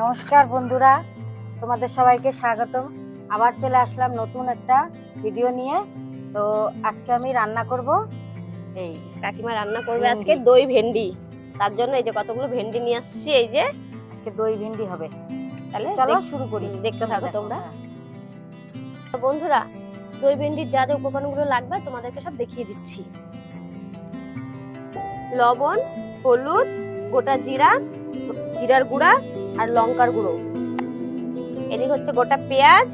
নমস্কার বন্ধুরা তোমাদের সবাইকে স্বাগতম। আবার চলে আসলাম নতুন একটা ভিডিও নিয়ে। তো আজকে আমি রান্না করব। এই যে কাকিমা রান্না করবে আজকে দই ভেন্ডি। তার জন্য এই যে কতগুলো ভেন্ডি নিয়ে আসছি এই যে আজকে দই ভিন্ডি হবে। তাহলে চলো শুরু করি। দেখতে থাকো তোমরা। হ্যাঁ। তো বন্ধুরা দই ভেন্ডির যা যা উপকরণগুলো লাগবে তোমাদেরকে সব দেখিয়ে দিচ্ছি। লবণ হলুদ গোটা জিরা জিরার গুঁড়া আর লঙ্কার গুঁড়ো। এদিকে হচ্ছে গোটা পেঁয়াজ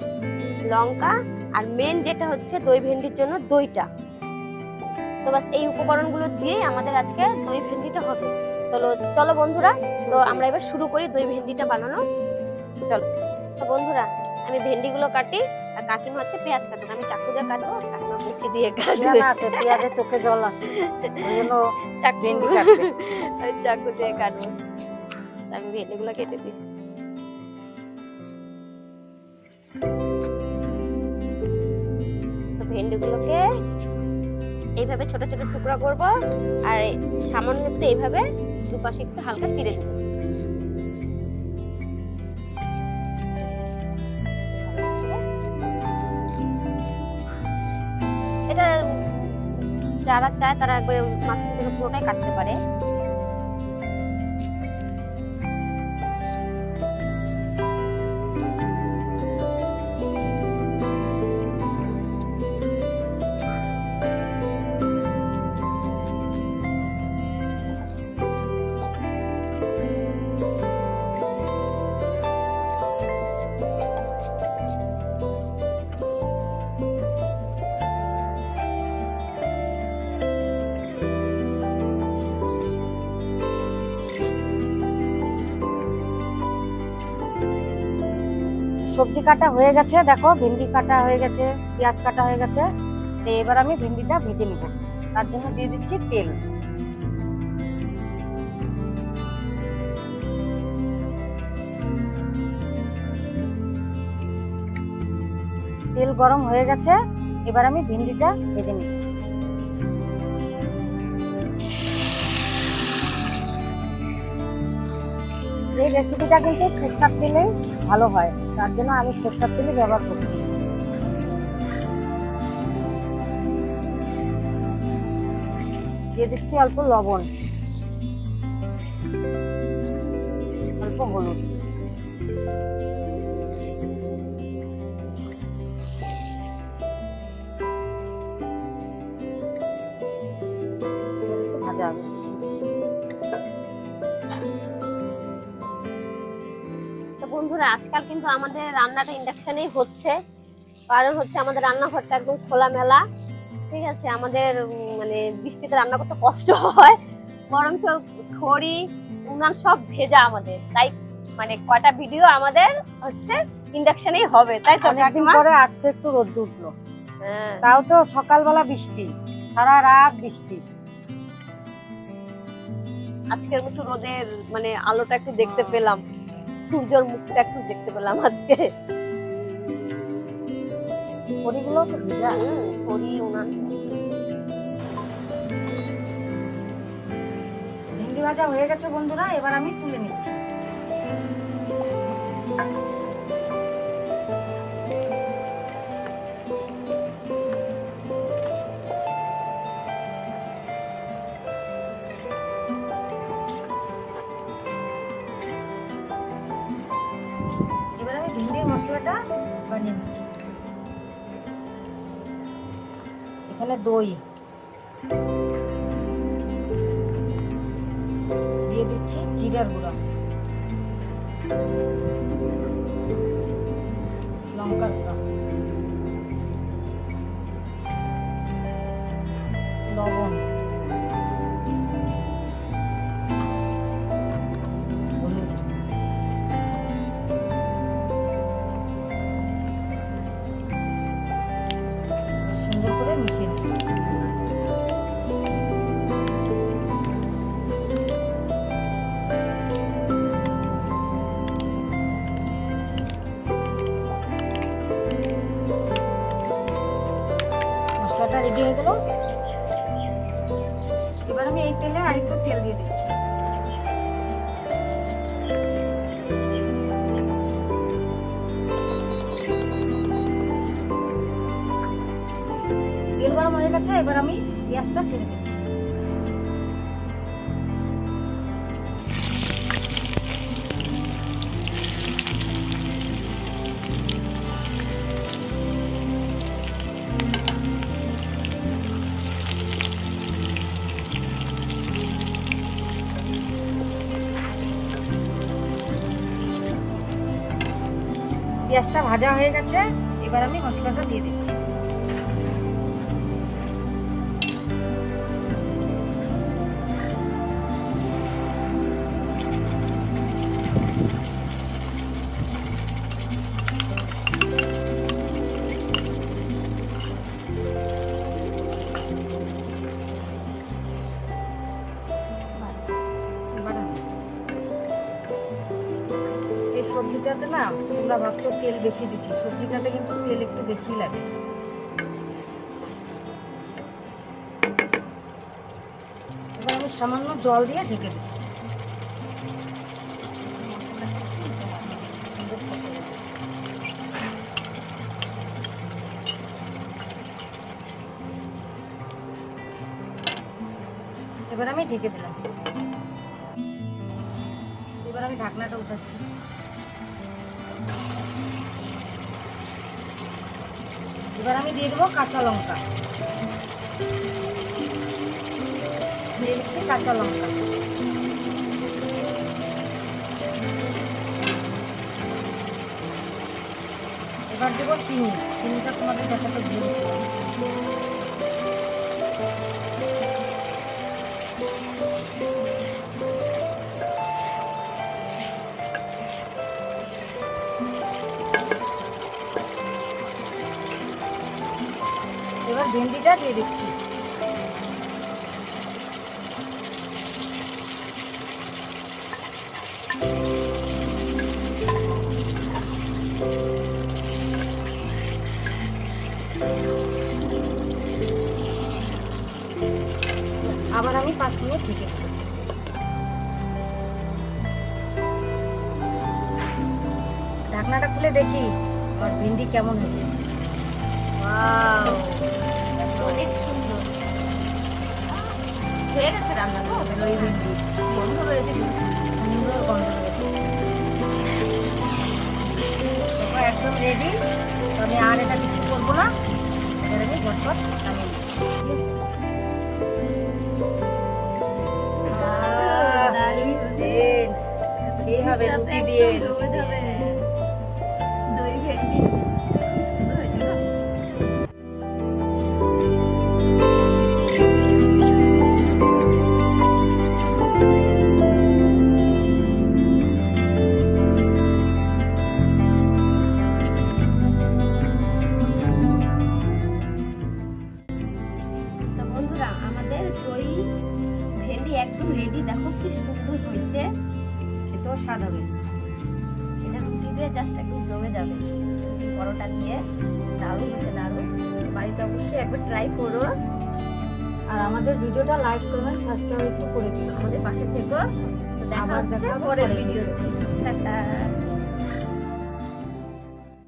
লঙ্কা আর মেন যেটা হচ্ছে দই ভেন্ডির জন্য দইটা। তো বাস এই উপকরণগুলো দিয়েই আমাদের আজকে দই ভেন্ডিটা হবে। চলো চলো বন্ধুরা তো আমরা এবার শুরু করি দই ভেন্ডিটা বানানো। চলো তো বন্ধুরা আমি ভেন্ডিগুলো কাটি আর কাকিমা হচ্ছে পেঁয়াজ কাটবে। আমি চাকু দিয়ে কাটবো কাকিমা মুখে দিয়ে কাটবে। পেঁয়াজ পেঁয়াজের চোখে জল আসে চাকু। ভেন্ডি কাটবে। চাকু দিয়ে কাটবো। তো আমি ভেন্ডিগুলো কেটে দিই। ভেন্ডিগুলোকে এইভাবে ছোট ছোট টুকরা করব, আর সামান্য একটু এইভাবে দুপাশে একটু হালকা চিড়ে দেবো যারা চায় তারা একবার মাছের পুরোটাই কাটতে পারে। সবজি কাটা হয়ে গেছে, দেখো, ভেন্ডি কাটা হয়ে গেছে, পেঁয়াজ কাটা হয়ে গেছে। তো এবার আমি ভেন্ডিটা ভেজে নিব। তার জন্য দিয়ে দিচ্ছি তেল। তেল গরম হয়ে গেছে, এবার আমি ভেন্ডিটা ভেজে নিচ্ছি। এই রেসিপিটা কিন্তু সরষার তেলে ভালো হয়, তার জন্য আমি সরষার তেলে ব্যবহার করছি দিয়ে দিচ্ছি অল্প লবণ, অল্প হলুদ। ভাজা। বন্ধুরা আজকাল কিন্তু আমাদের রান্নাটা ইন্ডাকশনেই হচ্ছে। কারণ হচ্ছে আমাদের রান্নাঘরটা একদম খোলামেলা ঠিক আছে? আমাদের মানে বৃষ্টিতে রান্না করতে কষ্ট হয়। বরঞ্চ খড়ি উনান সব ভেজা আমাদের। তাই মানে কয়টা ভিডিও আমাদের হচ্ছে ইন্ডাকশনেই হবে তাই তো পরে আজকে একটু রোদ উঠল। হ্যাঁ। তাও তো সকালবেলা বৃষ্টি সারা রাত বৃষ্টি। আজকের একটু রোদের মানে আলোটা একটু দেখতে পেলাম। সূর্যর মুখটা একটু দেখতে পেলাম আজকে। হরিগুলো তো ভেজা খড়ি ভেন্ডি ভাজা হয়ে গেছে বন্ধুরা, এবার আমি তুলে নিচ্ছি। এখানে দই। দিয়ে দিচ্ছি জিরার গুঁড়া। লঙ্কার গুঁড়া। লবণ। আমি এই তেলে আরেকটু তেল দিয়ে দিচ্ছি। তেল গরম হয়ে গেছে, এবার আমি পেঁয়াজটা ছেড়ে দিচ্ছি। পেঁয়াজটা ভাজা হয়ে গেছে এবার আমি মশলাটা দিয়ে দিচ্ছি। তোমরা ভাবছ তেল বেশি দিচ্ছি, সবজিটাতে কিন্তু তেল একটু বেশি লাগে। এবার আমি সামান্য জল দিয়ে ঢেকে দিচ্ছি। এবার আমি ঢেকে দিলাম। এবার আমি ঢাকনাটা উঠাচ্ছি। এবার আমি দিয়ে দেবো কাঁচা লঙ্কা। দিয়ে দিচ্ছি কাঁচা লঙ্কা। এবার দেবো চিনি। চিনিটা তোমাদের দেখাতে দিয়ে ভেন্ডিটা দিয়ে দিচ্ছি। আবার আমি পাঁচ মিনিট ঢেকে ঢাকনাটা খুলে দেখি আমার ভেন্ডি কেমন হয়েছে! অনেক সুন্দর। হয়ে গেছে রান্না তো? ওই ভেন্ডি সুন্দর গন্ধ একদম রেডি আমি আর এটা কিছু করব না। এবার আমি নামিয়ে হবে রুটি দিয়ে। একদম জমে যাবে। পরোটা দিয়ে দারুণ হচ্ছে দারুণ। বাড়িতে অবশ্যই একবার ট্রাই করো। আর আমাদের ভিডিওটা লাইক করবেন সাবস্ক্রাইব একটু করে দিন আমাদের পাশে থেকো। দেখা হচ্ছে পরের পরের ভিডিওতে টাটা।